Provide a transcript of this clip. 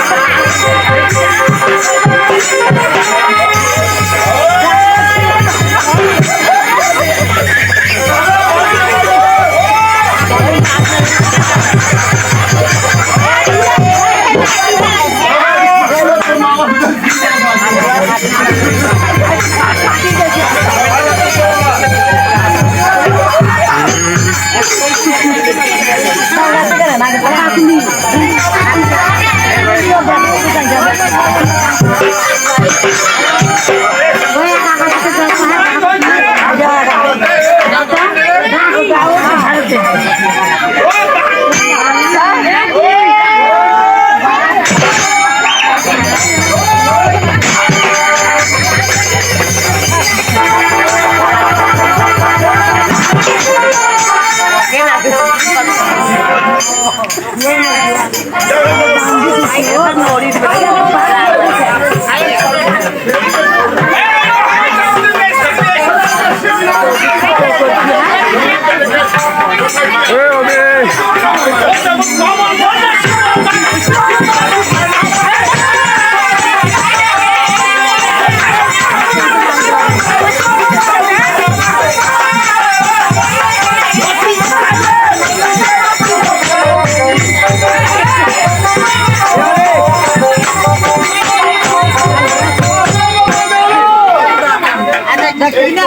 I'm sorry. না না।